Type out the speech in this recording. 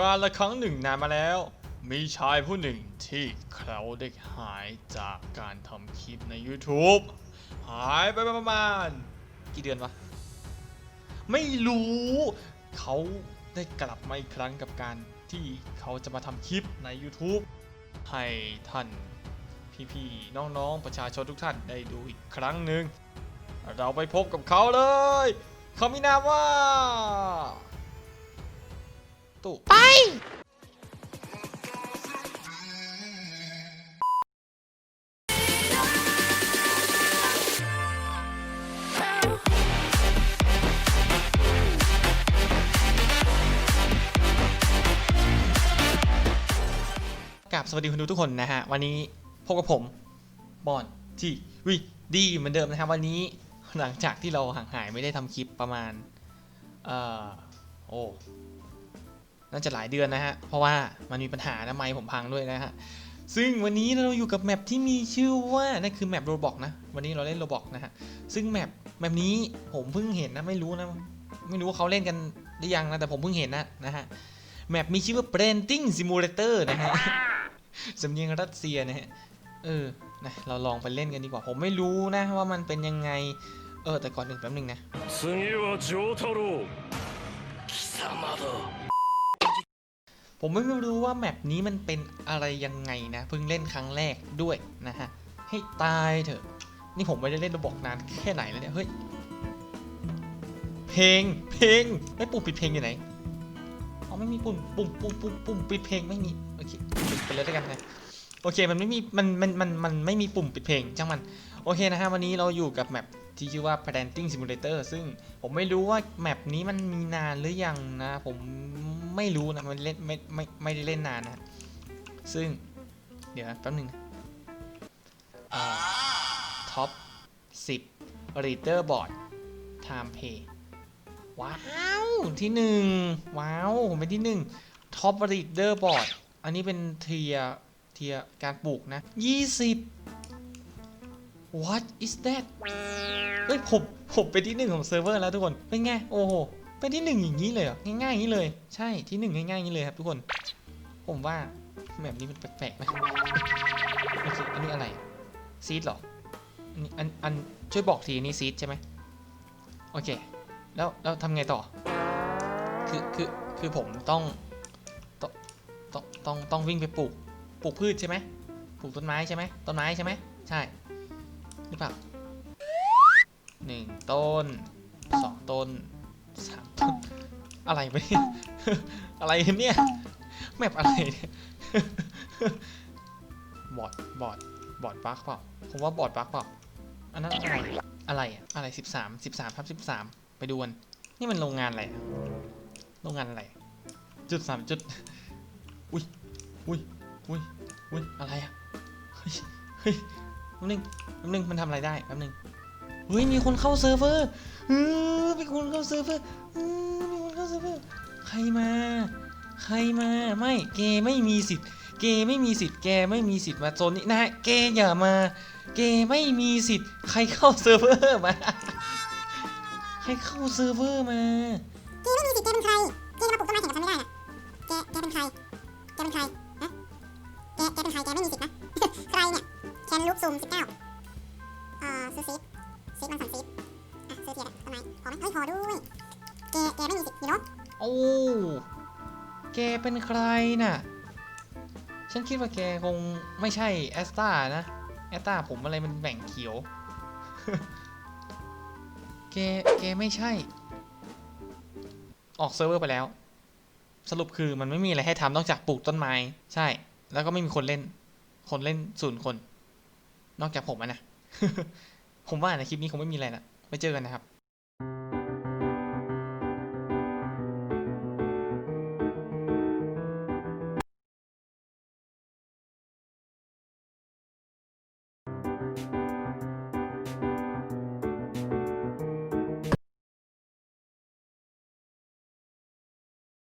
การละครั้งหนึ่งนานมาแล้ว มีชายผู้หนึ่งที่เขาได้หายจากการทำคลิปใน YouTube หายไปประมาณ กี่เดือนวะ ไม่รู้ เขาได้กลับมาอีกครั้งกับการที่เขาจะมาทำคลิปใน YouTube ให้ท่านพี่ๆน้องๆ ประชาชนทุกท่านได้ดูอีกครั้งหนึ่ง เราไปพบกับเขาเลย เขามีนามว่า ตู่ไป กับสวัสดีคุณดูทุกคนนะฮะ วันนี้พบกับผม บอนที่วิดีเหมือนเดิมนะครับ วันนี้หลังจากที่เราห่างหายไม่ได้ทำคลิปประมาณ เอ่อ โอ้ น่าจะหลายเดือนนะฮะ เพราะว่ามันมีปัญหานะไม้ผมพังด้วยนะฮะ ซึ่งวันนี้เราอยู่กับแมปที่มีชื่อว่านั่นคือแมปโรบอกนะ วันนี้เราเล่นโรบอกนะฮะ ซึ่งแมปแมปนี้ผมเพิ่งเห็นนะไม่รู้นะ ไม่รู้ว่าเขาเล่นกันได้ยังนะ แต่ผมเพิ่งเห็นนะนะฮะ แมปมีชื่อว่า Parenting Simulator นะฮะสำเนียงรัสเซียนะฮะ เออ นะ เราลองไปเล่นกันดีกว่า ผมไม่รู้นะว่ามันเป็นยังไง เออ แต่ก่อนหนึ่งแป๊บหนึ่งนะ ผมไม่รู้ว่าแมปนี้มันเป็นอะไรยังไงนะเพิ่งเล่นครั้งแรกด้วยนะฮะให้ตายเถอะ นี่ผมไม่ได้เล่นระบอกนานแค่ไหนแล้วเนี่ยเฮ้ยเพลงเพลงไม่ปุ่มปิดเพลงอยู่ไหนอ๋อไม่มีปุ่มปุ่มปุ่มปุ่มปุ่มปิดเพลงไม่มีโอเคปิดไปเลยแล้วกันนะโอเคมันไม่มีมันมันมันมันไม่มีปุ่มปิดเพลงช่างมันโอเคนะฮะวันนี้เราอยู่กับแมปที่ชื่อว่า Planting Simulator ซึ่งผมไม่รู้ว่าแมปนี้มันมีนานหรือยังนะ ผม ไม่รู้นะมันเล่นไม่ไม่ไม่ได้เล่นนานนะ ซึ่งเดี๋ยวแป๊บหนึงท็อป10 Reader Board Time Pay ว้าวที่หนึ่งว้าวผมเป็นที่หนึ่ง Top Reader Board อันนี้เป็นเทียเทียการปลูกนะ20 What is that เฮ้ยผมผมเป็นที่หนึ่งของเซิร์ฟเวอร์แล้วทุกคน เป็นไง โอ้โห เป็นที่หนึ่งอย่างนี้เลยง่ายๆอย่างนี้เลย ใช่ที่หนึ่งง่ายๆอย่างนี้เลยครับทุกคน ผมว่าแบบนี้มันแปลกๆนะโอเคอันนี้อะไรซีดเหรออันอันอันช่วยบอกทีนี่ซีดใช่ไหมโอเค แล้วแล้วทำไงต่อ คือคือคือผมต้องต้องต้องต้องต้องวิ่งไปปลูกปลูกพืชใช่ไหมปลูกต้นไม้ใช่ไหมต้นไม้ใช่ไหมใช่หรือเปล่าหนึ่งต้นสองต้น สามต้นอะไรไปเนี่ยอะไรเนี่ยแมปอะไรเนี่ยบอดบอดบอดบักเปล่าผมว่าบอดบักเปล่าอันนั้นอะไรอะไรอะอะไรสิบสามสิบสามทับสิบสามไปดูกันนี่มันโรงงานอะไรโรงงานอะไรจุดสามจุดอุ้ยอุ้ยอุ้ยอุ้ยอะไรอะเฮ้ยเฮ้ยแป๊บนึงแป๊บนึงมันทำอะไรได้แป๊บนึง เฮ้ยมีคนเข้าเซิร์ฟเวอร์เออมีคนเข้าเซิร์ฟเวอร์เออมีคนเข้าเซิร์ฟเวอร์ใครมา ใครมาไม่เกไม่มีสิทธิ์ เกไม่มีสิทธิ์แกไม่มีสิทธิ์มาโซนนี้นะเกอย่ามา เกไม่มีสิทธิ์ ใครเข้าเซิร์ฟเวอร์มาใครเข้าเซิร์ฟเวอร์มาเกไม่มีสิทธิ์แกเป็นใครเกจะมาปลุกต้นไม้แข่งกับฉันไม่ได้นะแกแกเป็นใครแกเป็นใครฮะแกแกเป็นใครแกไม่มีสิทธิ์นะใครเนี่ยแคนลูกซูมสิบเก้าอ่อซื้อซี ซีดมันสันซีดอะซื้อเทียร์ต้นไม้พอไหมเฮ้ยพอด้วยแกแกไม่มีสิทธิ์ฮีร่โอ้แกเป็นใครน่ะ ฉันคิดว่าแกคงไม่ใช่แอสตานะแอสตาผมอะไรมันแบ่งเขียว แกแกไม่ใช่ ออกเซิร์ฟเวอร์ไปแล้ว สรุปคือมันไม่มีอะไรให้ทำนอกจากปลูกต้นไม้ ใช่ แล้วก็ไม่มีคนเล่น คนเล่นศูนย์คน นอกจากผมอะนะ ผมว่าในคลิปนี้คงไม่มีอะไรนะไว้เจอกันนะครับ